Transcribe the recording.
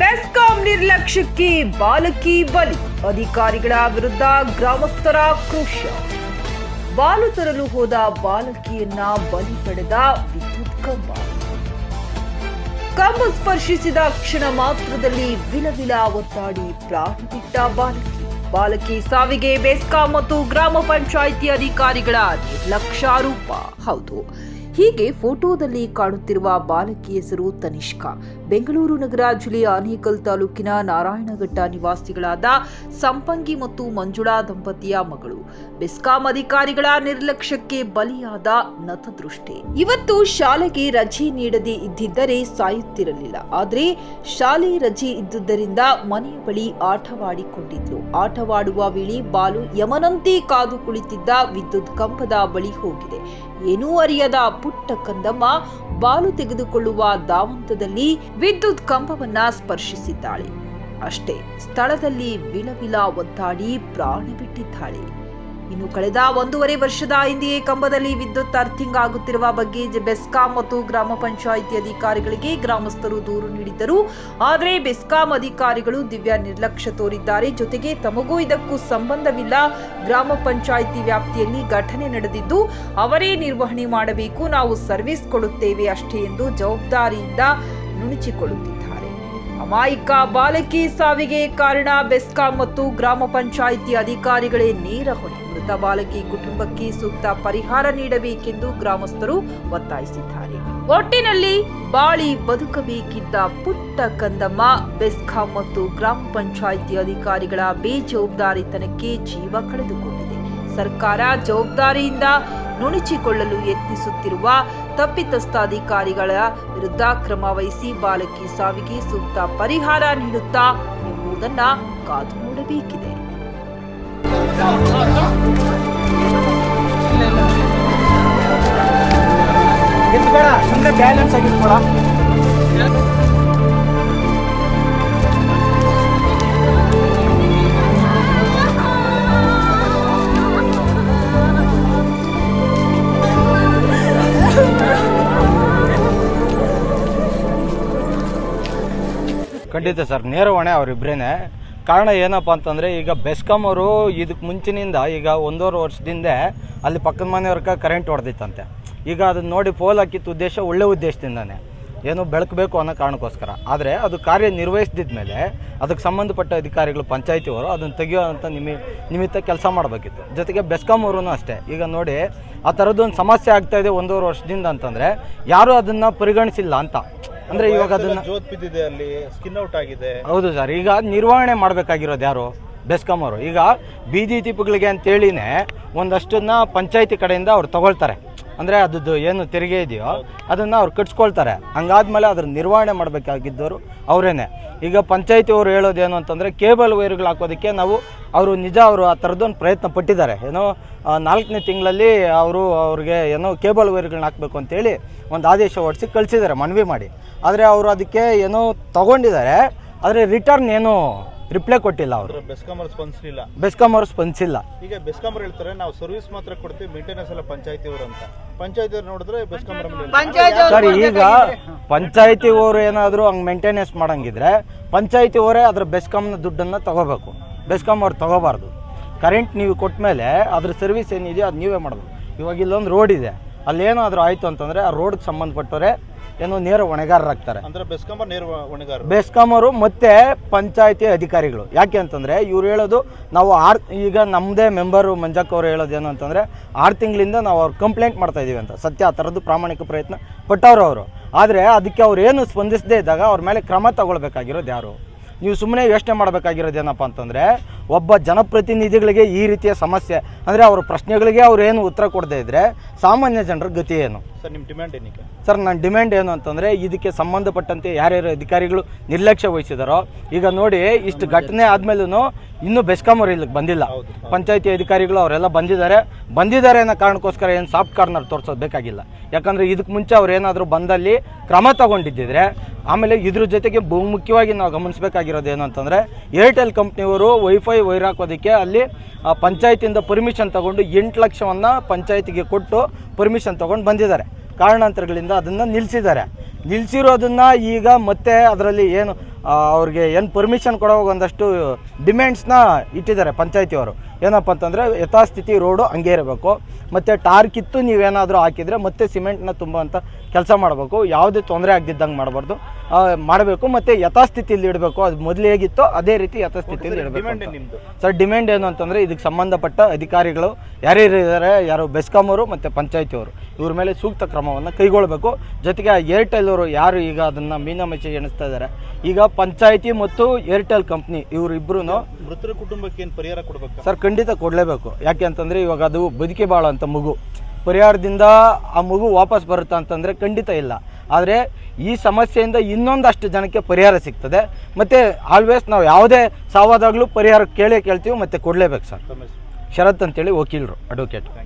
ಬೆಸ್ಕಾಂ ನಿರ್ಲಕ್ಷ್ಯಕ್ಕೆ ಬಾಲಕಿ ಬಲಿ. ಅಧಿಕಾರಿಗಳ ವಿರುದ್ಧ ಗ್ರಾಮಸ್ಥರ ಆಕ್ರೋಶ. ಬಾಲು ತರಲು ಹೋದ ಬಾಲಕಿಯನ್ನ ಬಲಿ ಪಡೆದ ವಿದ್ಯುತ್ ಕಂಬ. ಕಂಬ ಸ್ಪರ್ಶಿಸಿದ ಕ್ಷಣ ಮಾತ್ರದಲ್ಲಿ ವಿಲವಿಲ ಒತ್ತಾಡಿ ಪ್ರಾಣ ಬಿಟ್ಟ ಬಾಲಕಿ. ಬಾಲಕಿ ಸಾವಿಗೆ ಬೆಸ್ಕಾಂ ಮತ್ತು ಗ್ರಾಮ ಪಂಚಾಯಿತಿ ಅಧಿಕಾರಿಗಳ ನಿರ್ಲಕ್ಷ್ಯಾರೂಪ. ಹೌದು ಹೀಗೆ ಫೋಟೋದಲ್ಲಿ ಕಾಣುತ್ತಿರುವ ಬಾಲಕಿ ಹೆಸರು ತನಿಷ್ಕಾ. ಬೆಂಗಳೂರು ನಗರ ಜಿಲ್ಲೆಯ ಆನೇಕಲ್ ತಾಲೂಕಿನ ನಾರಾಯಣಘಟ್ಟ ನಿವಾಸಿಗಳಾದ ಸಂಪಂಗಿ ಮತ್ತು ಮಂಜುಳಾ ದಂಪತಿಯ ಮಗಳು. ಬೆಸ್ಕಾಂ ಅಧಿಕಾರಿಗಳ ನಿರ್ಲಕ್ಷ್ಯಕ್ಕೆ ಬಲಿಯಾದ ನತದೃಷ್ಟಿ ಇವತ್ತು ಶಾಲೆಗೆ ರಜೆ ನೀಡದೆ ಇದ್ದಿದ್ದರೆ ಸಾಯುತ್ತಿರಲಿಲ್ಲ. ಆದರೆ ಶಾಲೆ ರಜೆ ಇದ್ದುದರಿಂದ ಮನೆಯ ಬಳಿ ಆಟವಾಡಿಕೊಂಡಿದ್ಲು. ಆಟವಾಡುವ ವೇಳೆ ಬಾಲು ಯಮನಂತೆ ಕಾದು ಕುಳಿತಿದ್ದ ವಿದ್ಯುತ್ ಕಂಬದ ಬಳಿ ಹೋಗಿದೆ. ಏನೂ ಅರಿಯದ ಪುಟ್ಟ ಕಂದಮ್ಮ ಬಾಲು ತೆಗೆದುಕೊಳ್ಳುವ ಧಾವಂತದಲ್ಲಿ ವಿದ್ಯುತ್ ಕಂಬವನ್ನ ಸ್ಪರ್ಶಿಸಿದ್ದಾಳೆ. ಅಷ್ಟೇ ಸ್ಥಳದಲ್ಲಿ ವಿಲವಿಲ ಒದ್ದಾಡಿ ಪ್ರಾಣಿ ಬಿಟ್ಟಿದ್ದಾಳೆ. ಇನ್ನು ಕಳೆದ ಒಂದೂವರೆ ವರ್ಷದ ಹಿಂದೆಯೇ ಕಂಬದಲ್ಲಿ ವಿದ್ಯುತ್ ಅರ್ಥಿಂಗ್ ಆಗುತ್ತಿರುವ ಬಗ್ಗೆ ಬೆಸ್ಕಾಂ ಮತ್ತು ಗ್ರಾಮ ಪಂಚಾಯಿತಿ ಅಧಿಕಾರಿಗಳಿಗೆ ಗ್ರಾಮಸ್ಥರು ದೂರು ನೀಡಿದ್ದರು. ಆದರೆ ಬೆಸ್ಕಾಂ ಅಧಿಕಾರಿಗಳು ದಿವ್ಯ ನಿರ್ಲಕ್ಷ್ಯ ತೋರಿದ್ದಾರೆ. ಜೊತೆಗೆ ತಮಗೂ ಇದಕ್ಕೂ ಸಂಬಂಧವಿಲ್ಲ. ಗ್ರಾಮ ಪಂಚಾಯಿತಿ ವ್ಯಾಪ್ತಿಯಲ್ಲಿ ಘಟನೆ ನಡೆದಿದ್ದು, ಅವರೇ ನಿರ್ವಹಣೆ ಮಾಡಬೇಕು, ನಾವು ಸರ್ವಿಸ್ ಕೊಡುತ್ತೇವೆ ಅಷ್ಟೇ ಎಂದು ಜವಾಬ್ದಾರಿಯಿಂದ ನುಣುಚಿಕೊಳ್ಳುತ್ತಿದ್ದಾರೆ. ಅಮಾಯಕ ಬಾಲಕಿ ಸಾವಿಗೆ ಕಾರಣ ಬೆಸ್ಕಾಂ ಮತ್ತು ಗ್ರಾಮ ಪಂಚಾಯಿತಿ ಅಧಿಕಾರಿಗಳೇ ನೇರ ಹೊಣೆ. ಮೃತ ಬಾಲಕಿ ಕುಟುಂಬಕ್ಕೆ ಸೂಕ್ತ ಪರಿಹಾರ ನೀಡಬೇಕೆಂದು ಗ್ರಾಮಸ್ಥರು ಒತ್ತಾಯಿಸಿದ್ದಾರೆ. ಒಟ್ಟಿನಲ್ಲಿ ಬಾಳಿ ಬದುಕಬೇಕಿದ್ದ ಪುಟ್ಟ ಕಂದಮ್ಮ ಬೆಸ್ಕಾಂ ಮತ್ತು ಗ್ರಾಮ ಪಂಚಾಯಿತಿ ಅಧಿಕಾರಿಗಳ ಬೇಜವಾಬ್ದಾರಿತನಕ್ಕೆ ಜೀವ ಕಳೆದುಕೊಂಡಿದೆ. ಸರ್ಕಾರ ಜವಾಬ್ದಾರಿಯಿಂದ ನುಣುಚಿಕೊಳ್ಳಲು ಯತ್ನಿಸುತ್ತಿರುವ ತಪ್ಪಿತಸ್ಥ ಅಧಿಕಾರಿಗಳ ವಿರುದ್ಧ ಕ್ರಮ ವಹಿಸಿ ಬಾಲಕಿ ಸಾವಿಗೆ ಸೂಕ್ತ ಪರಿಹಾರ ನೀಡುತ್ತಾ ಎಂಬುದನ್ನ ಕಾದು ನೋಡಬೇಕಿದೆ. ಬ್ಯಾಲೆನ್ಸ್ ಆಗಿರ್ಬೇಡ ಖಂಡಿತ ಸರ್, ನೇರ ಹೊಣೆ ಅವರಿಬ್ಬರೇನೆ ಕಾರಣ ಏನಪ್ಪ ಅಂತಂದರೆ, ಈಗ ಬೆಸ್ಕಾಂ ಅವರು ಇದಕ್ಕೆ ಮುಂಚಿನಿಂದ, ಈಗ ಒಂದೂವರೆ ವರ್ಷದಿಂದ ಅಲ್ಲಿ ಪಕ್ಕದ ಮನೆಯವ್ರಕ ಕರೆಂಟ್ ಹೊಡೆದಿತ್ತಂತೆ. ಈಗ ಅದನ್ನ ನೋಡಿ ಪೋಲ್ ಹಾಕಿತ್ತು ಉದ್ದೇಶ ಒಳ್ಳೆ ಉದ್ದೇಶದಿಂದನೇ. ಏನು ಬೆಳಕಬೇಕು ಅನ್ನೋ ಕಾರಣಕ್ಕೋಸ್ಕರ. ಆದರೆ ಅದು ಕಾರ್ಯ ನಿರ್ವಹಿಸ್ದಿದ್ದ ಮೇಲೆ ಅದಕ್ಕೆ ಸಂಬಂಧಪಟ್ಟ ಅಧಿಕಾರಿಗಳು ಪಂಚಾಯತಿಯವರು ಅದನ್ನು ತೆಗೆಯುವಂಥ ನಿಮಿ, ನಿಮಿತ್ತ ಕೆಲಸ ಮಾಡಬೇಕಿತ್ತು. ಜೊತೆಗೆ ಬೆಸ್ಕಾಂ ಅಷ್ಟೇ. ಈಗ ನೋಡಿ, ಆ ಥರದ್ದೊಂದು ಸಮಸ್ಯೆ ಆಗ್ತಾ ಇದೆ ಒಂದೂವರೆ ವರ್ಷದಿಂದ ಅಂತಂದರೆ, ಯಾರೂ ಅದನ್ನು ಪರಿಗಣಿಸಿಲ್ಲ ಅಂತ. ಅಂದರೆ ಇವಾಗ ಅದನ್ನ ಜೋತ್ ಬಿದ್ದಿದೆ ಅಲ್ಲಿ ಸ್ಕಿನ್ ಔಟ್ ಆಗಿದೆ. ಹೌದು ಸರ್ ಈಗ ನಿರ್ವಹಣೆ ಮಾಡಬೇಕಾಗಿರೋದು ಯಾರು? ಬೆಸ್ಕಾಂ ಅವರು. ಈಗ ಬೀದಿ ದೀಪಗಳಿಗೆ ಅಂತೇಳಿನೇ ಒಂದಷ್ಟನ್ನ ಪಂಚಾಯತಿ ಕಡೆಯಿಂದ ಅವ್ರು ತಗೊಳ್ತಾರೆ. ಅಂದರೆ ಅದದ್ದು ಏನು ತೆರಿಗೆ ಇದೆಯೋ ಅದನ್ನು ಅವ್ರು ಕಟ್ಸ್ಕೊಳ್ತಾರೆ. ಹಂಗಾದ್ಮೇಲೆ ಅದ್ರ ನಿರ್ವಹಣೆ ಮಾಡಬೇಕಾಗಿದ್ದವರು ಅವರೇನೆ. ಈಗ ಪಂಚಾಯತಿ ಅವರು ಹೇಳೋದೇನು ಅಂತಂದರೆ ಕೇಬಲ್ ವೈರ್ಗಳು ಹಾಕೋದಕ್ಕೆ ನಾವು ಅವರು ನಿಜ ಅವರು ಆ ಥರದ್ದೊಂದು ಪ್ರಯತ್ನ ಪಟ್ಟಿದ್ದಾರೆ. ಏನೋ ನಾಲ್ಕನೇ ತಿಂಗಳಲ್ಲಿ ಅವರು ಅವ್ರಿಗೆ ಏನೋ ಕೇಬಲ್ ವೈರ್ಗಳನ್ನ ಹಾಕಬೇಕು ಅಂತೇಳಿ ಒಂದು ಆದೇಶ ಹೊಡಿಸಿ ಕಳಿಸಿದ್ದಾರೆ ಮನವಿ ಮಾಡಿ. ಆದರೆ ಅವರು ಅದಕ್ಕೆ ಏನೋ ತಗೊಂಡಿದ್ದಾರೆ ಆದರೆ ರಿಟರ್ನ್ ಏನು ರಿಪ್ಲೈ ಕೊಟ್ಟಿಲ್ಲ ಅವರು. ಬೆಸ್ಕಾಮರ್ ಸ್ಪಂದಿಸಲಿಲ್ಲ. ಬೆಸ್ಕಾಂ ಅವರು ಸ್ಪಂದಿಸಿಲ್ಲ. ಈಗ ಬೆಸ್ಕಾಮರ್ ಹೇಳ್ತಾರೆ ನಾವು ಸರ್ವಿಸ್ ಮಾತ್ರ ಕೊಡ್ತೀವಿ ಮೇಂಟೆನೆನ್ಸ್ ಎಲ್ಲ ಪಂಚಾಯತಿ ಅವರು ಅಂತ. ಪಂಚಾಯತಿ ಅವ್ರು ನೋಡಿದ್ರೆ ಬೆಸ್ಕಾಮರ್ ಸರ್ ಈಗ ಪಂಚಾಯತಿ ಅವರು ಏನಾದರೂ ಹಂಗೆ ಮೇಂಟೆನೆನ್ಸ್ ಮಾಡಂಗಿದ್ರೆ ಪಂಚಾಯತಿ ಅವರೇ ಅದ್ರ ಬೆಸ್ಕಾಮ್ನ ದುಡ್ಡನ್ನು ತಗೋಬೇಕು. ಬೆಸ್ಕಾಂ ಅವ್ರು ತಗೋಬಾರ್ದು. ಕರೆಂಟ್ ನೀವು ಕೊಟ್ಟ ಮೇಲೆ ಅದ್ರ ಸರ್ವಿಸ್ ಏನಿದೆಯೋ ಅದು ನೀವೇ ಮಾಡೋದು ಇವಾಗ ಇಲ್ಲೊಂದು ರೋಡ್ ಇದೆ. ಅಲ್ಲೇನಾದರೂ ಆಯಿತು ಅಂತಂದರೆ ಆ ರೋಡ್ಗೆ ಸಂಬಂಧಪಟ್ಟವರೇ ಏನೋ ನೇರ ಹೊಣೆಗಾರರಾಗ್ತಾರೆ ಅಂದರೆ ಬೆಸ್ಕಾಮರ್ ನೇರ ಹೊಣೆಗಾರ ಬೆಸ್ಕಾಂ ಅವರು ಮತ್ತೆ ಪಂಚಾಯತಿ ಅಧಿಕಾರಿಗಳು. ಯಾಕೆ ಅಂತಂದರೆ ಇವ್ರು ಹೇಳೋದು ನಾವು ಆರು ಈಗ ನಮ್ಮದೇ ಮೆಂಬರು ಮಂಜಕ್ಕ ಅವರು ಹೇಳೋದು ಏನು ಅಂತಂದರೆ ಆರು ತಿಂಗಳಿಂದ ನಾವು ಅವ್ರು ಕಂಪ್ಲೇಂಟ್ ಮಾಡ್ತಾ ಇದೀವಿ ಅಂತ. ಸತ್ಯ ಆ ಥರದ್ದು ಪ್ರಾಮಾಣಿಕ ಪ್ರಯತ್ನ ಪಟ್ಟವರು ಅವರು. ಆದರೆ ಅದಕ್ಕೆ ಅವ್ರು ಏನು ಸ್ಪಂದಿಸದೇ ಇದ್ದಾಗ ಅವ್ರ ಮೇಲೆ ಕ್ರಮ ತಗೊಳ್ಬೇಕಾಗಿರೋದು ಯಾರು? ನೀವು ಸುಮ್ಮನೆ ಯೋಚನೆ ಮಾಡಬೇಕಾಗಿರೋದು ಏನಪ್ಪ ಅಂತಂದರೆ, ಒಬ್ಬ ಜನಪ್ರತಿನಿಧಿಗಳಿಗೆ ಈ ರೀತಿಯ ಸಮಸ್ಯೆ, ಅಂದರೆ ಅವ್ರ ಪ್ರಶ್ನೆಗಳಿಗೆ ಅವ್ರೇನು ಉತ್ತರ ಕೊಡದೇ ಇದ್ದರೆ ಸಾಮಾನ್ಯ ಜನರ ಗತಿ ಏನು? ಸರ್ ನಿಮ್ಮ ಡಿಮ್ಯಾಂಡ್ ಏನಕ್ಕೆ ಸರ್ ನನ್ನ ಡಿಮ್ಯಾಂಡ್ ಏನು ಅಂತಂದರೆ ಇದಕ್ಕೆ ಸಂಬಂಧಪಟ್ಟಂತೆ ಯಾರ್ಯಾರು ಅಧಿಕಾರಿಗಳು ನಿರ್ಲಕ್ಷ್ಯ ವಹಿಸಿದಾರೋ ಈಗ ನೋಡಿ ಇಷ್ಟು ಘಟನೆ ಆದಮೇಲೂ ಇನ್ನೂ ಬೆಸ್ಕಾಮ್ ಅವರು ಇಲ್ಲಿಗೆ ಬಂದಿಲ್ಲ. ಪಂಚಾಯತಿ ಅಧಿಕಾರಿಗಳು ಅವರೆಲ್ಲ ಬಂದಿದ್ದಾರೆ. ಬಂದಿದ್ದಾರೆ ಅನ್ನೋ ಕಾರಣಕ್ಕೋಸ್ಕರ ಏನು ಸಾಫ್ಟ್ ಕಾರ್ನರ್ ತೋರಿಸೋದು ಬೇಕಾಗಿಲ್ಲ. ಯಾಕಂದರೆ ಇದಕ್ಕೆ ಮುಂಚೆ ಅವ್ರು ಏನಾದರೂ ಬಂದಲ್ಲಿ ಕ್ರಮ ತಗೊಂಡಿದ್ದಿದ್ರೆ ಆಮೇಲೆ ಇದ್ರ ಜೊತೆಗೆ ಬಹು ಮುಖ್ಯವಾಗಿ ನಾವು ಗಮನಿಸಬೇಕಾಗಿರೋದು ಏನು ಅಂತಂದರೆ ಏರ್ಟೆಲ್ ಕಂಪ್ನಿಯವರು ವೈಫೈ ವೈರ್ ಹಾಕೋದಕ್ಕೆ ಅಲ್ಲಿ ಪಂಚಾಯತಿಯಿಂದ ಪರ್ಮಿಷನ್ ತಗೊಂಡು ಎಂಟು ಲಕ್ಷವನ್ನು ಪಂಚಾಯತಿಗೆ ಕೊಟ್ಟು ಪರ್ಮಿಷನ್ ತೊಗೊಂಡು ಬಂದಿದ್ದಾರೆ. ಕಾರಣಾಂತರಗಳಿಂದ ಅದನ್ನು ನಿಲ್ಲಿಸಿದ್ದಾರೆ ನಿಲ್ಲಿಸಿರೋದನ್ನು ಈಗ ಮತ್ತೆ ಅದರಲ್ಲಿ ಏನು ಅವ್ರಿಗೆ ಏನು ಪರ್ಮಿಷನ್ ಕೊಡೋ ಒಂದಷ್ಟು ಡಿಮ್ಯಾಂಡ್ಸ್ನ ಇಟ್ಟಿದ್ದಾರೆ ಪಂಚಾಯತಿಯವರು. ಏನಪ್ಪ ಅಂತಂದರೆ ಯಥಾಸ್ಥಿತಿ ರೋಡು ಹಂಗೆ ಇರಬೇಕು. ಮತ್ತು ಟಾರ್ಕ್ ಇತ್ತು ನೀವೇನಾದರೂ ಹಾಕಿದರೆ ಮತ್ತೆ ಸಿಮೆಂಟ್ನ ತುಂಬುವಂಥ ಕೆಲಸ ಮಾಡಬೇಕು. ಯಾವುದೇ ತೊಂದರೆ ಆಗದಿದ್ದಂಗೆ ಮಾಡಬಾರ್ದು. ಮಾಡಬೇಕು ಮತ್ತು ಯಥಾಸ್ಥಿತಿಯಲ್ಲಿ ಇಡಬೇಕು. ಅದು ಮೊದಲು ಹೇಗಿತ್ತು ಅದೇ ರೀತಿ ಯಥಾಸ್ಥಿತಿಯಲ್ಲಿ ಇಡಬೇಕು ಅಂತ. ಸರ್ ಡಿಮ್ಯಾಂಡ್ ಏನು ಅಂತಂದರೆ ಇದಕ್ಕೆ ಸಂಬಂಧಪಟ್ಟ ಅಧಿಕಾರಿಗಳು ಯಾರ್ಯಾರು ಇದ್ದಾರೆ ಯಾರು ಬೆಸ್ಕಾಮವರು ಮತ್ತು ಪಂಚಾಯತಿಯವರು ಇವ್ರ ಮೇಲೆ ಸೂಕ್ತ ಕ್ರಮವನ್ನು ಕೈಗೊಳ್ಳಬೇಕು ಜೊತೆಗೆ ಏರ್ಟೆಲ್ ಅವರು ಯಾರು ಈಗ ಅದನ್ನು ಮೀನಮಚ್ಚಿ ಎಣಿಸ್ತಾ ಇದ್ದಾರೆ ಈಗ ಪಂಚಾಯತಿ ಮತ್ತು ಏರ್ಟೆಲ್ ಕಂಪ್ನಿ ಇವರಿಬ್ಬರೂ ಮೃತರ ಕುಟುಂಬಕ್ಕೆ ಏನು ಪರಿಹಾರ ಕೊಡಬೇಕು? ಸರ್ ಖಂಡಿತ ಕೊಡಲೇಬೇಕು. ಯಾಕೆ ಅಂತಂದರೆ ಇವಾಗ ಅದು ಬದುಕಿ ಬಾಳ ಅಂತ ಮಗು. ಪರಿಹಾರದಿಂದ ಆ ಮಗು ವಾಪಸ್ ಬರುತ್ತಾ ಅಂತಂದರೆ ಖಂಡಿತ ಇಲ್ಲ. ಆದರೆ ಈ ಸಮಸ್ಯೆಯಿಂದ ಇನ್ನೊಂದಷ್ಟು ಜನಕ್ಕೆ ಪರಿಹಾರ ಸಿಗ್ತದೆ. ಮತ್ತು ಆಲ್ವೇಸ್ ನಾವು ಯಾವುದೇ ಸಾವಾದಾಗಲೂ ಪರಿಹಾರ ಕೇಳೇ ಕೇಳ್ತೀವಿ ಮತ್ತು ಕೊಡಲೇಬೇಕು ಸರ್? ಶರತ್ ಅಂತೇಳಿ ವಕೀಲರು ಅಡ್ವೊಕೇಟ್